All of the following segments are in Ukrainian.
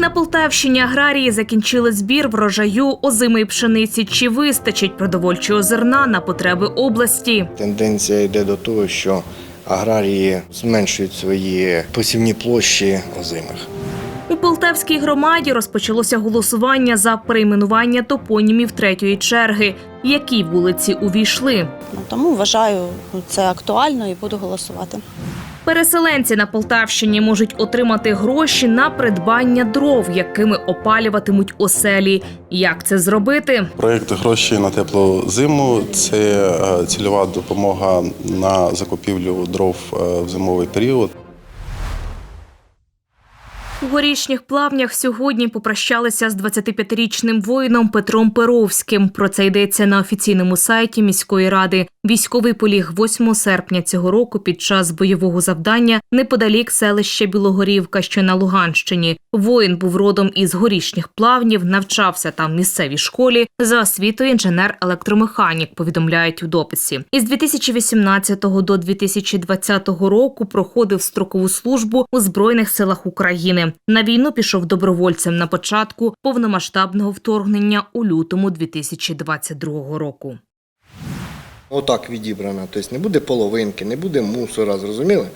На Полтавщині аграрії закінчили збір врожаю озимої пшениці. Чи вистачить продовольчого зерна на потреби області? Тенденція йде до того, що аграрії зменшують свої посівні площі озимих. У Полтавській громаді розпочалося голосування за перейменування топонімів третьої черги. Які вулиці увійшли? Тому вважаю це актуально і буду голосувати. Переселенці на Полтавщині можуть отримати гроші на придбання дров, якими опалюватимуть оселі. Як це зробити? Проєкт гроші на теплу зиму це е, цільова допомога на закупівлю дров е, в зимовий період. У горішніх плавнях сьогодні попрощалися з 25-річним воїном Петром Перовським. Про це йдеться на офіційному сайті міської ради. Військовий поліг 8 серпня цього року під час бойового завдання неподалік селища Білогорівка, що на Луганщині. Воїн був родом із горішніх плавнів, навчався там в місцевій школі. За освітою інженер-електромеханік. Повідомляють у дописі. Із 2018 до 2020 року проходив строкову службу у збройних силах України. На війну пішов добровольцем на початку повномасштабного вторгнення у лютому 2022 року. Отак відібрана. Тобто не буде половинки, не буде мусора, зрозуміли?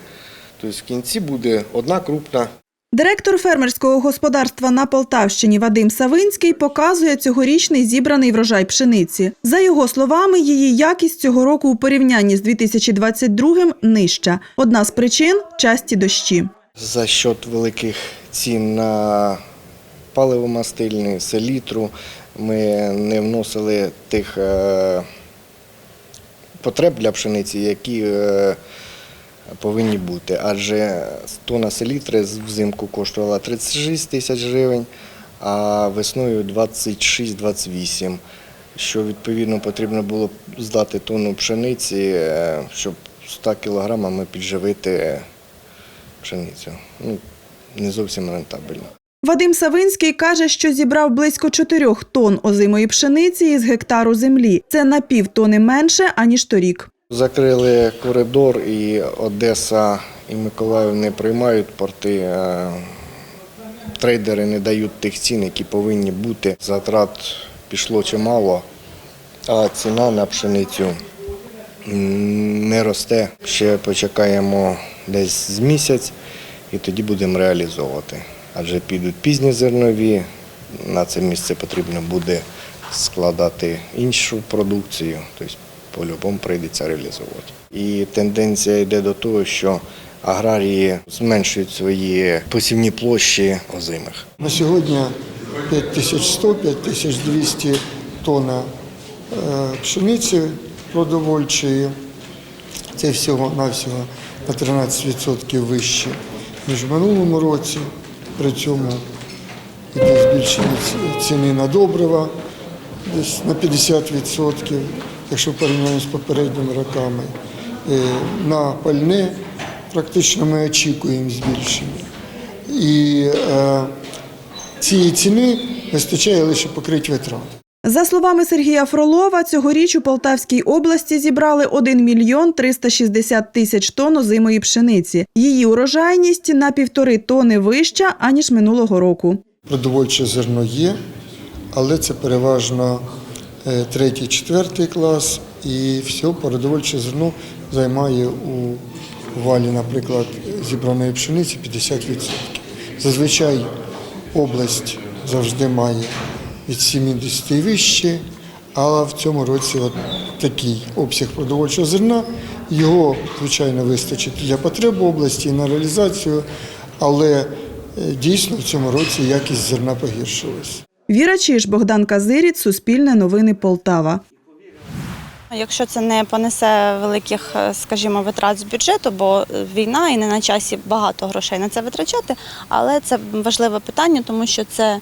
Тобто в кінці буде одна крупна Директор фермерського господарства на Полтавщині Вадим Савинський показує цьогорічний зібраний врожай пшениці. За його словами, її якість цього року у порівнянні з 2022 нижча. Одна з причин часті дощі. за счет великих цін на паливомастильні, селітру. Ми не вносили тих е, потреб для пшениці, які е, повинні бути. Адже тонна селітри взимку коштувала 36 тисяч гривень, а весною 26-28. Що відповідно потрібно було здати тонну пшениці, е, щоб 100 кілограмами підживити пшеницю. Не зовсім рентабельно. Вадим Савинський каже, що зібрав близько 4 тонн озимої пшениці із гектару землі. Це на півтони менше, аніж торік. Закрили коридор, і Одеса і Миколаїв не приймають порти. е, Трейдери не дають тих цін, які повинні бути. Затрат пішло чимало, а ціна на пшеницю не росте. Ще почекаємо десь з місяць і тоді будемо реалізовувати. Адже підуть пізні зернові, на це місце потрібно буде складати іншу продукцію, тобто по-любому прийдеться реалізовувати. І тенденція йде до того, що аграрії зменшують свої посівні площі озимих. На сьогодні 5100, 5200 тонн пшениці продовольчої. Це всього-навсього на 13% вище, ніж в минулому році. При цьому йде збільшення ціни на добрива десь на 50%, якщо порівняємо з попередніми роками. Е, На пальне практично ми очікуємо збільшення. І е, цієї ціни вистачає лише покрити витрати. За словами Сергія Фролова, цьогоріч у Полтавській області зібрали 1 мільйон 360 тисяч тонн озимої пшениці. Її урожайність на півтори тони вища, аніж минулого року. Продовольче зерно є, але це переважно е, третій, четвертий клас, і все продовольче зерно займає у валі, наприклад, зібраної пшениці 50%. Зазвичай область завжди має від 70 і вище, але в цьому році от такий обсяг продовольчого зерна. Його, звичайно, вистачить для потреб області на реалізацію, але е, дійсно в цьому році якість зерна погіршилась. Віра Чиж, Богдан Казиріт, Суспільне новини Полтава. Якщо це не понесе великих, е, скажімо, витрат з бюджету, бо е, війна і не на часі багато грошей на це витрачати, але це важливе питання, тому що це е,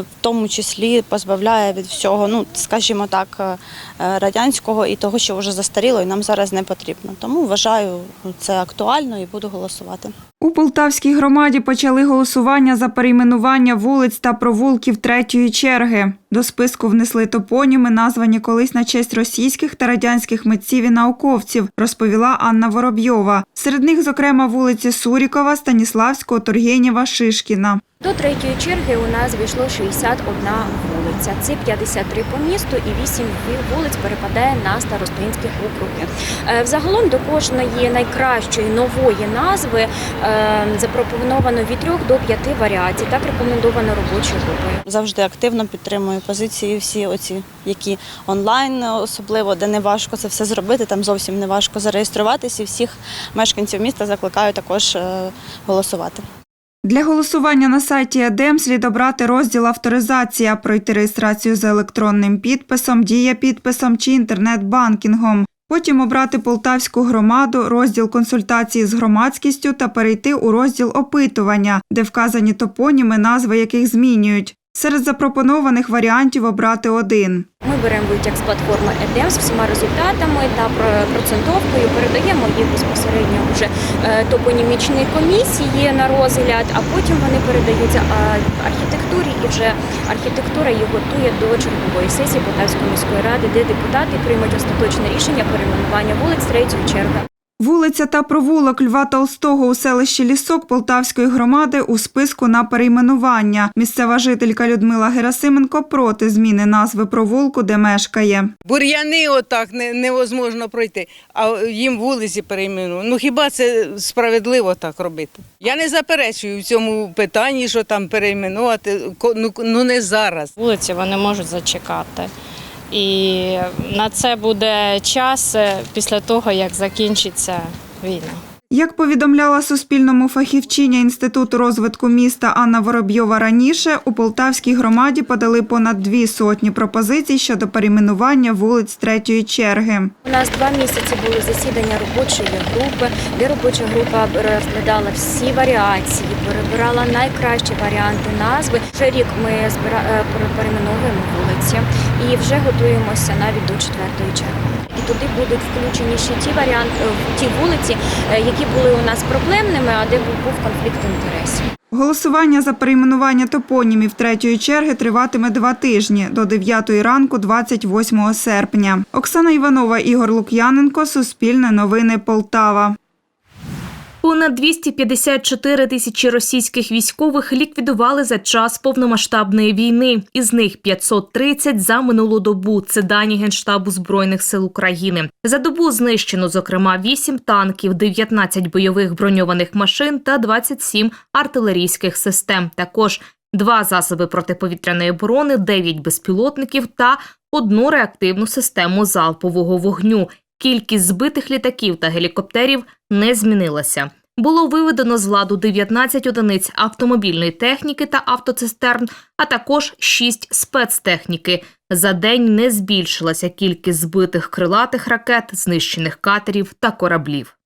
в тому числі позбавляє від всього, ну скажімо так, радянського і того, що вже застаріло, і нам зараз не потрібно. Тому вважаю це актуально і буду голосувати. У Полтавській громаді почали голосування за перейменування вулиць та провулків третьої черги. До списку внесли топоніми, названі колись на честь російських та радянських митців і науковців, розповіла Анна Воробйова. Серед них, зокрема, вулиці Сурікова, Станіславського, Тургенєва, Шишкіна. До третьої черги у нас вийшло 61 вулиця. Це 53 по місту і 8 вулиць перепадає на старостинські округи. Е, Взагалом до кожної найкращої нової назви е, запропоновано від 3 до 5 варіацій. Так рекомендовано робочою групою. Завжди активно підтримую позиції всі оці, які онлайн, особливо, де не важко це все зробити. Там зовсім не важко зареєструватися. Всіх мешканців міста закликаю також е, голосувати. Для голосування на сайті ЕДЕМ слід обрати розділ авторизація, пройти реєстрацію за електронним підписом, дія підписом чи інтернет-банкінгом. Потім обрати Полтавську громаду, розділ консультації з громадськістю та перейти у розділ опитування, де вказані топоніми, назви яких змінюють. Серед запропонованих варіантів обрати один. Ми беремо витяг з платформи EDEM з всіма результатами та процентовкою, передаємо їх безпосередньо вже е, топонімічній комісії на розгляд, а потім вони передаються архітектурі, і вже архітектура їх готує до чергової сесії Полтавської міської ради, де депутати приймуть остаточне рішення перейменування вулиць третьої черги. Вулиця та провулок Льва Толстого у селищі Лісок Полтавської громади у списку на перейменування. Місцева жителька Людмила Герасименко проти зміни назви провулку, де мешкає. Бур'яни отак не, невозможно пройти, а їм вулиці переймену. Ну хіба це справедливо так робити? Я не заперечую в цьому питанні, що там перейменувати. Ну, ну не зараз. вулиці вони можуть зачекати. І на це буде час е, після того, як закінчиться війна. Як повідомляла Суспільному фахівчиня Інституту розвитку міста Анна Воробйова раніше, у Полтавській громаді подали понад дві сотні пропозицій щодо перейменування вулиць третьої черги. У нас два місяці були засідання робочої групи, де робоча група розглядала всі варіації, перебирала найкращі варіанти назви. Вже рік ми е, перейменовуємо вулиці і вже готуємося навіть до четвертої черги. Туди будуть включені ще ті варіанти, е, ті вулиці, е, які були у нас проблемними, а де був конфлікт інтересів. Голосування за перейменування топонімів третьої черги триватиме два тижні до 9 ранку 28 серпня. Оксана Іванова, Ігор Лук'яненко, Суспільне новини Полтава. Понад 254 тисячі російських військових ліквідували за час повномасштабної війни. Із них 530 за минулу добу. Це дані Генштабу Збройних сил України. За добу знищено, зокрема, 8 танків, 19 бойових броньованих машин та 27 артилерійських систем. Також два засоби протиповітряної оборони, 9 безпілотників та одну реактивну систему залпового вогню. Кількість збитих літаків та гелікоптерів не змінилася. Було виведено з ладу 19 одиниць автомобільної техніки та автоцистерн, а також 6 спецтехніки. За день не збільшилася кількість збитих крилатих ракет, знищених катерів та кораблів.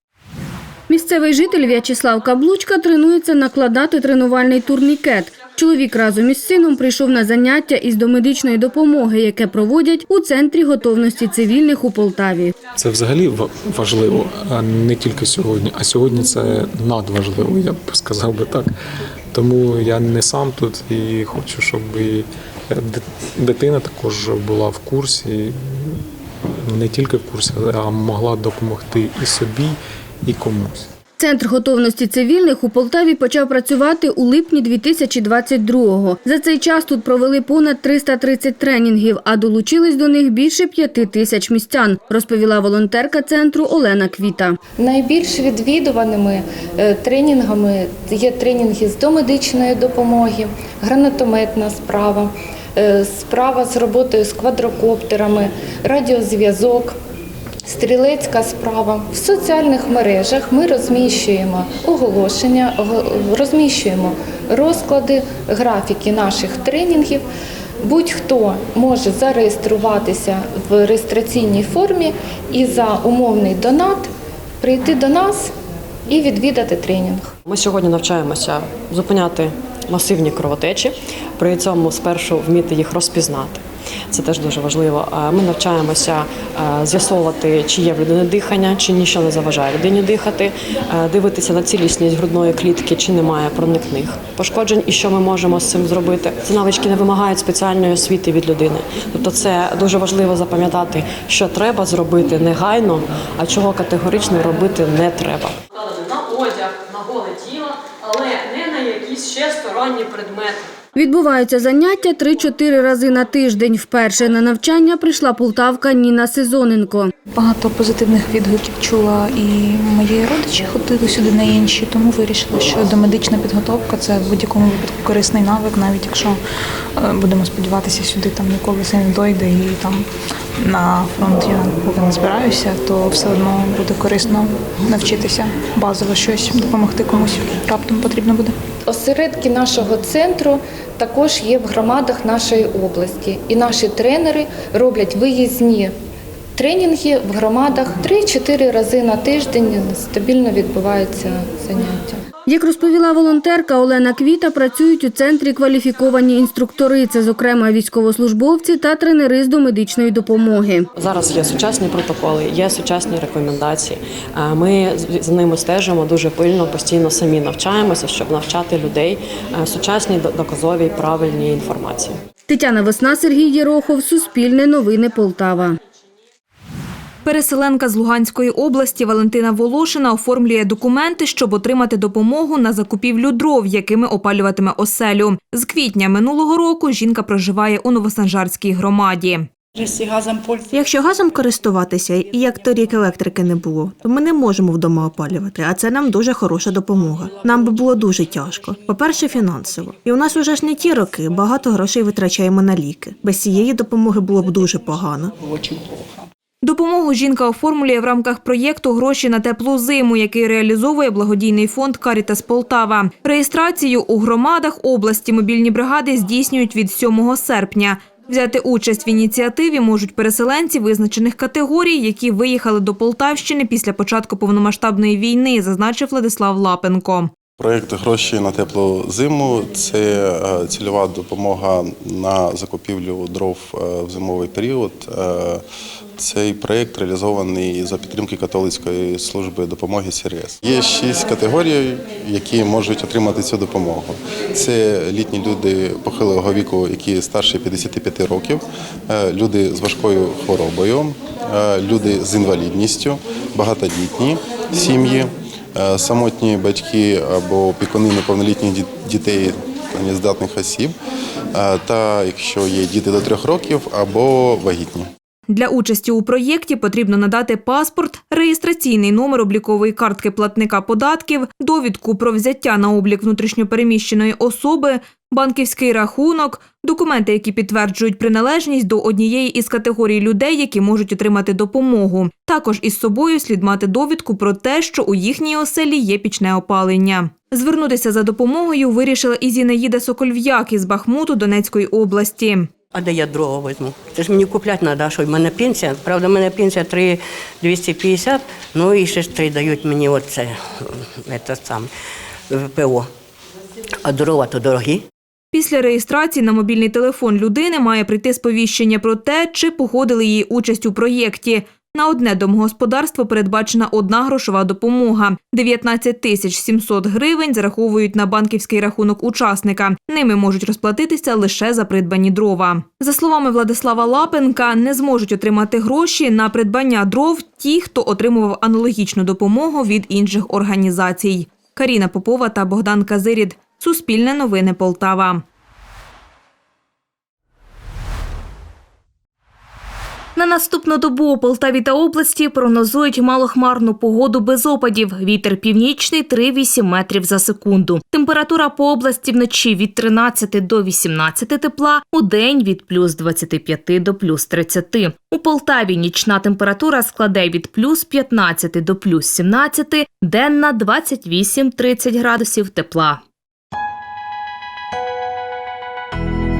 Місцевий житель В'ячеслав Каблучка тренується накладати тренувальний турнікет. Чоловік разом із сином прийшов на заняття із домедичної допомоги, яке проводять у центрі готовності цивільних у Полтаві. Це взагалі ва- важливо, не тільки сьогодні. А сьогодні це надважливо, я б сказав би так. Тому я не сам тут і хочу, щоб і дитина також була в курсі, не тільки в курсі, а могла допомогти і собі, і комусь. Центр готовності цивільних у Полтаві почав працювати у липні 2022-го. За цей час тут провели понад 330 тренінгів, а долучились до них більше п'яти тисяч містян, розповіла волонтерка центру Олена Квіта. Найбільш відвідуваними е, тренінгами є тренінги з домедичної допомоги, гранатометна справа, е, справа з роботою з квадрокоптерами, радіозв'язок. Стрілецька справа в соціальних мережах ми розміщуємо оголошення, розміщуємо розклади, графіки наших тренінгів. Будь-хто може зареєструватися в реєстраційній формі і за умовний донат прийти до нас і відвідати тренінг. Ми сьогодні навчаємося зупиняти масивні кровотечі, при цьому спершу вміти їх розпізнати. Це теж дуже важливо. Ми навчаємося е, з'ясовувати, чи є в людини дихання, чи нічого не заважає людині дихати, е, дивитися на цілісність грудної клітки, чи немає проникних пошкоджень, і що ми можемо з цим зробити. Ці навички не вимагають спеціальної освіти від людини. Тобто, це дуже важливо запам'ятати, що треба зробити негайно, а чого категорично робити не треба. на одяг, на голе тіло, але не на якісь якісь ще сторонні предмети. Відбуваються заняття 3-4 рази на тиждень. Вперше на навчання прийшла полтавка Ніна Сезоненко. Багато позитивних відгуків чула і мої родичі ходили сюди на інші, тому вирішила, що домедична підготовка це в будь-якому випадку корисний навик, навіть якщо е, будемо сподіватися, сюди там ніколи це не дойде і там на фронт я поки не збираюся, то все одно буде корисно навчитися базово щось допомогти комусь раптом потрібно буде. Осередки нашого центру також є в громадах нашої області, і наші тренери роблять виїзні тренінги в громадах 3-4 рази на тиждень. Стабільно відбуваються заняття. Як розповіла волонтерка Олена Квіта, працюють у центрі кваліфіковані інструктори. Це, зокрема, військовослужбовці та тренери з домедичної допомоги. Зараз є сучасні протоколи, є сучасні рекомендації. Е, Ми з- за ними стежимо дуже пильно, постійно самі навчаємося, щоб навчати людей е, сучасній до- доказовій правильній інформації. Тетяна Весна, Сергій Єрохов, Суспільне новини Полтава. Переселенка з Луганської області Валентина Волошина оформлює документи, щоб отримати допомогу на закупівлю дров, якими опалюватиме оселю. З квітня минулого року жінка проживає у Новосанжарській громаді. Якщо газом користуватися, і як торік електрики не було, то ми не можемо вдома опалювати, а це нам дуже хороша допомога. Нам би було дуже тяжко. По-перше, фінансово. І у нас уже ж не ті роки, багато грошей витрачаємо на ліки. Без цієї допомоги було б дуже погано. Допомогу жінка оформлює в рамках проєкту Гроші на теплу зиму, який реалізовує благодійний фонд Карітас Полтава. Реєстрацію у громадах області мобільні бригади здійснюють від 7 серпня. Взяти участь в ініціативі можуть переселенці визначених категорій, які виїхали до Полтавщини після початку повномасштабної війни, зазначив Владислав Лапенко. Проєкт гроші на теплу зиму це е, цільова допомога на закупівлю дров е, в зимовий період. Цей проєкт реалізований за підтримки католицької служби допомоги СРС. Є шість категорій, які можуть отримати цю допомогу. Це літні люди похилого віку, які старші 55 років, е, люди з важкою хворобою, е, люди з інвалідністю, багатодітні сім'ї. Е, самотні батьки або опікуни неповнолітніх дітей та нездатних осіб, та якщо є діти до трьох років або вагітні. Для участі у проєкті потрібно надати паспорт, реєстраційний номер облікової картки платника податків, довідку про взяття на облік внутрішньопереміщеної особи, банківський рахунок, документи, які підтверджують приналежність до однієї із категорій людей, які можуть отримати допомогу. Також із собою слід мати довідку про те, що у їхній оселі є пічне опалення. Звернутися за допомогою вирішила і Зінаїда Сокольв'як із Бахмуту Донецької області. А де я дрова візьму? Це ж мені купляти треба, що в мене пенсія. Правда, в мене пенсія 3 250, ну і ще ж 3 дають мені оце, це сам, ВПО. А дрова то дорогі. Після реєстрації на мобільний телефон людини має прийти сповіщення про те, чи погодили її участь у проєкті. На одне домогосподарство передбачена одна грошова допомога. 19 тисяч 700 гривень зараховують на банківський рахунок учасника. Ними можуть розплатитися лише за придбані дрова. За словами Владислава Лапенка, не зможуть отримати гроші на придбання дров ті, хто отримував аналогічну допомогу від інших організацій. Каріна Попова та Богдан Казирід. Суспільне новини Полтава. На наступну добу у Полтаві та області прогнозують малохмарну погоду без опадів. Вітер північний 3-8 метрів за секунду. Температура по області вночі від 13 до 18 тепла, у день від плюс 25 до плюс 30. У Полтаві нічна температура складе від плюс 15 до плюс 17, денна 28-30 градусів тепла.